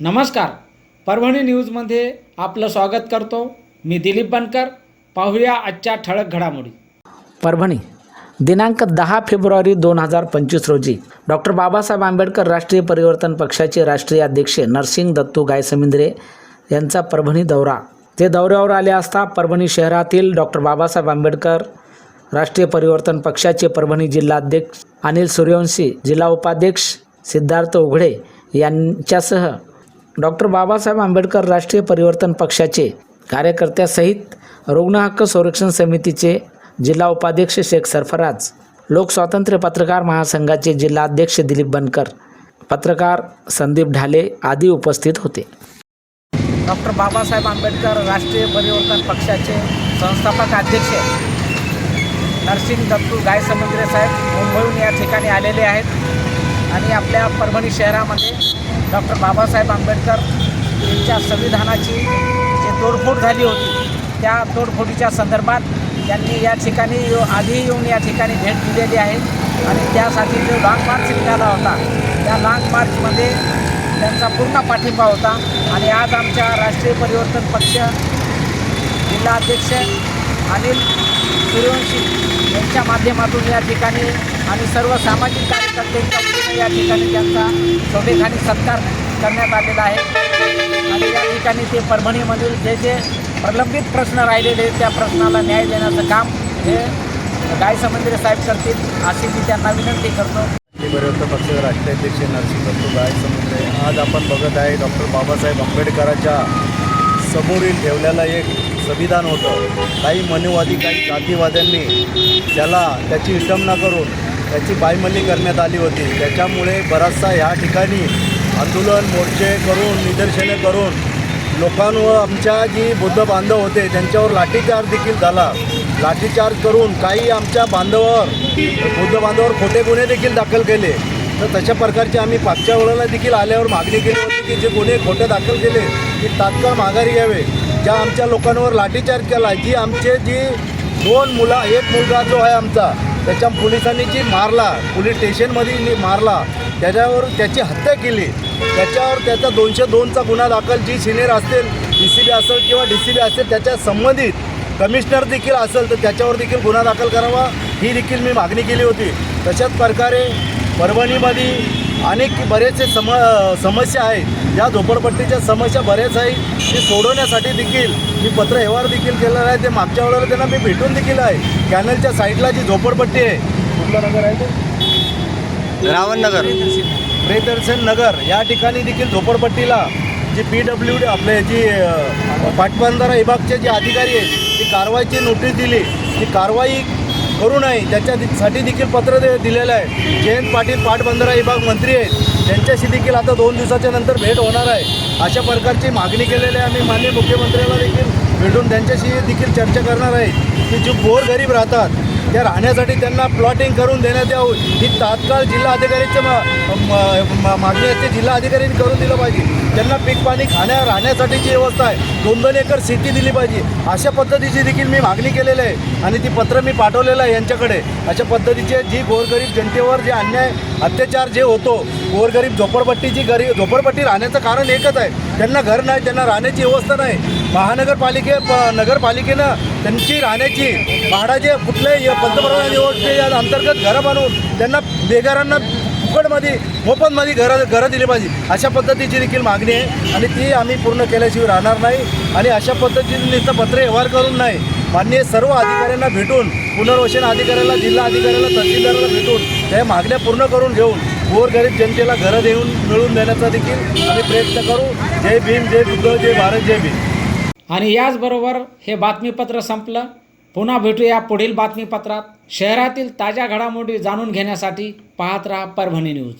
नमस्कार. परभणी न्यूजमध्ये आपलं स्वागत करतो. मी दिलीप बनकर. पाहूया आजच्या ठळक घडामोडी. परभणी दिनांक दहा फेब्रुवारी दोन हजार पंचवीस रोजी डॉक्टर बाबासाहेब आंबेडकर राष्ट्रीय परिवर्तन पक्षाचे राष्ट्रीय अध्यक्ष नरसिंग दत्तू गायसमिंद्रे यांचा परभणी दौरा. ते दौऱ्यावर आले असता परभणी शहरातील डॉक्टर बाबासाहेब आंबेडकर राष्ट्रीय परिवर्तन पक्षाचे परभणी जिल्हाध्यक्ष अनिल सूर्यवंशी जिल्हा उपाध्यक्ष सिद्धार्थ उघडे यांच्यासह डॉक्टर बाबासाहेब आंबेडकर राष्ट्रीय परिवर्तन पक्षाचे कार्यकर्त्यासहित रुग्ण हक्क संरक्षण समितीचे जिल्हा उपाध्यक्ष शेख सरफराज लोकस्वातंत्र्य पत्रकार महासंघाचे जिल्हाध्यक्ष दिलीप बनकर पत्रकार संदीप ढाले आदी उपस्थित होते. डॉक्टर बाबासाहेब आंबेडकर राष्ट्रीय परिवर्तन पक्षाचे संस्थापक अध्यक्ष नरसिंग दत्तू गायसमुद्रे साहेब मुंबईहून या ठिकाणी आलेले आहेत. आणि आपल्या परभणी शहरामध्ये डॉक्टर बाबासाहेब आंबेडकर यांच्या संविधानाची जी तोडफोड झाली होती त्या तोडफोडीच्या संदर्भात त्यांनी या ठिकाणी येऊ- आधी येऊन या ठिकाणी भेट दिलेली आहे. आणि त्यासाठी जो लाँग मार्च निघाला होता त्या लाँग मार्चमध्ये त्यांचा पूर्ण पाठिंबा होता. आणि आज आमच्या राष्ट्रीय परिवर्तन पक्ष जिल्हाध्यक्ष अनिल सूर्यवंशी यांच्या माध्यमातून या ठिकाणी आणि सर्व सामाजिक कार्यकर्त्यांच्या वतीने या ठिकाणी त्यांचा छोटेखानी सत्कार करण्यात आलेला आहे. आणि या ठिकाणी ते परभणीमधील जे जे प्रलंबित प्रश्न राहिलेले त्या प्रश्नाला न्याय देण्याचं काम हे गायसमुद्रे साहेब करतील अशी मी त्यांना विनंती करतो. राष्ट्रीय परिवर्तन पक्षाचे राष्ट्रीय अध्यक्ष नरसिंह दत्तू गाय समुद्रे. आज आपण बघत आहे डॉक्टर बाबासाहेब आंबेडकरांच्या समोरील ठेवलेलं एक संविधान होतं. काही मनुवादी काही जातीवाद्यांनी त्याला त्याची विटंबना करून त्याची बायमली करण्यात आली होती. त्याच्यामुळे बराचसा ह्या ठिकाणी आंदोलन मोर्चे करून निदर्शने करून लोकांवर आमच्या जी बुद्ध बांधव होते त्यांच्यावर लाठीचार्ज देखील झाला. लाठीचार्ज करून काही आमच्या बांधवावर बुद्ध बांधवावर खोटे गुन्हे देखील दाखल केले. तर तशा प्रकारचे आम्ही मागच्या वेळेला देखील आल्यावर मागणी केली होती की जे गुन्हे खोटे दाखल केले की तात्काळ माघारी घ्यावे ज्या आमच्या लोकांवर लाठीचार्ज केला जी आमचे जी दोन मुला एक मुलगा जो आहे आमचा त्याच्या पोलिसांनी जी मारला पोलीस स्टेशनमध्ये मारला त्याच्यावर त्याची हत्या केली. त्याच्यावर त्याचा दोनशे दोनचा गुन्हा दाखल जी सिनियर असतील डी सी बी असेल किंवा डी सी बी असेल त्याच्या संबंधित कमिशनर देखील असेल तर त्याच्यावर देखील गुन्हा दाखल करावा ही देखील मी मागणी केली होती. तशाच प्रकारे परभणीमध्ये अनेक बरेचसे सम समस्या आहेत. या झोपडपट्टीच्या समस्या बऱ्याच आहेत. ते सोडवण्यासाठी देखील मी पत्र व्यवहार देखील केलेला आहे. ते मागच्या वेळेला त्यांना मी भेटून देखील आहे. कॅनलच्या साईडला जी झोपडपट्टी आहे. कुठलं नगर आहे ते? रावणनगर प्रियदर्शन नगर. या ठिकाणी देखील झोपडपट्टीला जी पी डब्ल्यू डी आपले जी अ, पाटबंधारा विभागचे जे अधिकारी आहेत ती कारवाईची नोटीस दिली. ती कारवाई करू नये. त्याच्यासाठी देखील पत्र दे दिलेलं आहे. जयंत पाटील पाटबंधारा विभाग मंत्री आहेत. त्यांच्याशी देखील आता दोन दिवसाच्या नंतर भेट होणार आहे. अशा प्रकारची मागणी केलेली आहे. आम्ही माननीय मुख्यमंत्र्याला देखील भेटून त्यांच्याशी देखील चर्चा करणार आहे. की जे गोरगरीब राहतात त्या राहण्यासाठी त्यांना प्लॉटिंग करून देण्यात यावं. ही तात्काळ जिल्हा अधिकारीचं म- म- म- मागणी असते जिल्हा अधिकाऱ्यांनी करून दिलं पाहिजे. त्यांना पीक पाणी खाण्या राहण्यासाठीची व्यवस्था आहे दोन दोन एकर शेती दिली पाहिजे. अशा पद्धतीची देखील मी मागणी केलेली आहे आणि ती पत्र मी पाठवलेलं आहे यांच्याकडे. अशा पद्धतीचे जी गोरगरीब जनतेवर जे अन्याय अत्याचार जे होतो गोरगरीब झोपडपट्टीची गरीब झोपडपट्टी राहण्याचं कारण एकच आहे. त्यांना घर नाही त्यांना राहण्याची व्यवस्था नाही. महानगरपालिके प- नगरपालिकेनं त्यांची राहण्याची भाडाचे कुठल्याही पंतप्रधान योजने अंतर्गत घरं बांधून त्यांना बेघरांना फुकटमध्ये मोफतमध्ये घरं घरं दिली पाहिजे. अशा पद्धतीची देखील मागणी आहे आणि ती आम्ही पूर्ण केल्याशिवाय राहणार नाही आणि अशा पद्धतीने नुसतं पत्र व्यवहार करून नाही. माननीय सर्व अधिकाऱ्यांना भेटून पुनर्वसन अधिकाऱ्याला जिल्हा अधिकाऱ्याला तहसीलदाराला भेटून त्या मागण्या पूर्ण करून घेऊन गोरगरीब जनतेला घरं देऊन मिळवून देण्याचा देखील आम्ही प्रयत्न करू. जय भीम जय बुद्ध जय भारत जय भीम. आणि याचबरोबर हे बातमीपत्र संपलं. पुन्हा भेटूया पुढील बातमीपत्रात. शहरातील ताज्या घडामोडी जाणून घेण्यासाठी पाहत राहा परभणी न्यूज.